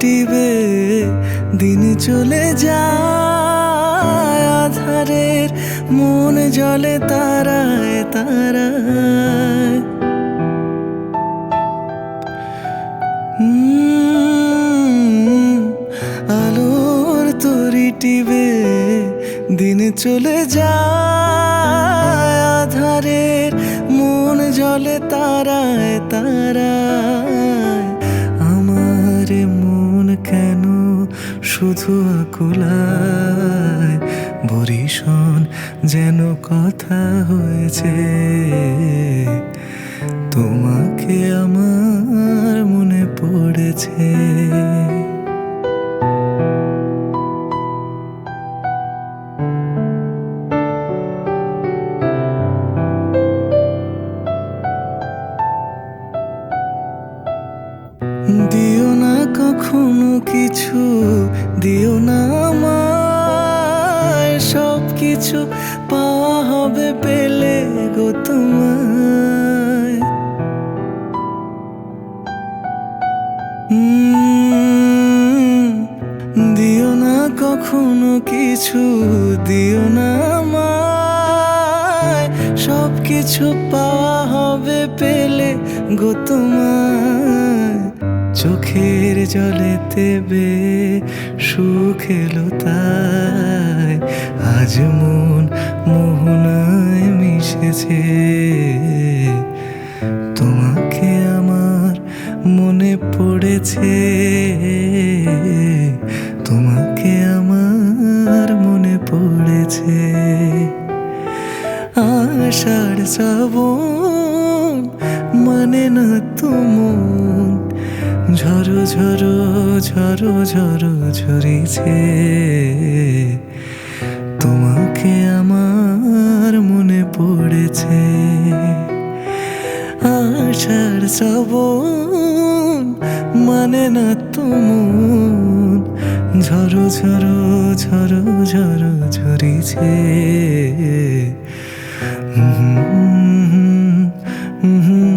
টিবে দিন চলে যায় আধারের, মন জলে তারায় তারায়। আলোর তরি টিবে দিন চলে যায় আধারের, মন জলে তারায় তারায়। শুধু আকুলায় বরিশন যেন কথা হয়েছে। তোমাকে আমার মনে পড়েছে। কখনো কিছু দিও না আমায়। সব কিছু পাওয়া হবে পেলে গো দিও না কখনো কিছু, দিও না আমায়। সব কিছু পাওয়া হবে পেলে গো তোমায়। চোখের জলে দেবে সুখ এলো তাই। আজ মন মোহনায় মিশেছে। তোমাকে আমার মনে পড়েছে। তোমাকে আমার মনে পড়েছে। আষাঢ় শ্রাবণ মানে না তুমন ঝরো ঝরো ঝরো ঝরো ঝরিছে। তোমাকে আমার মনে পড়েছে। আষাঢ় শ্রাবণ মানে না তুমন ঝরো ঝরো ঝরো ঝরো ঝরিছে। হুম হুম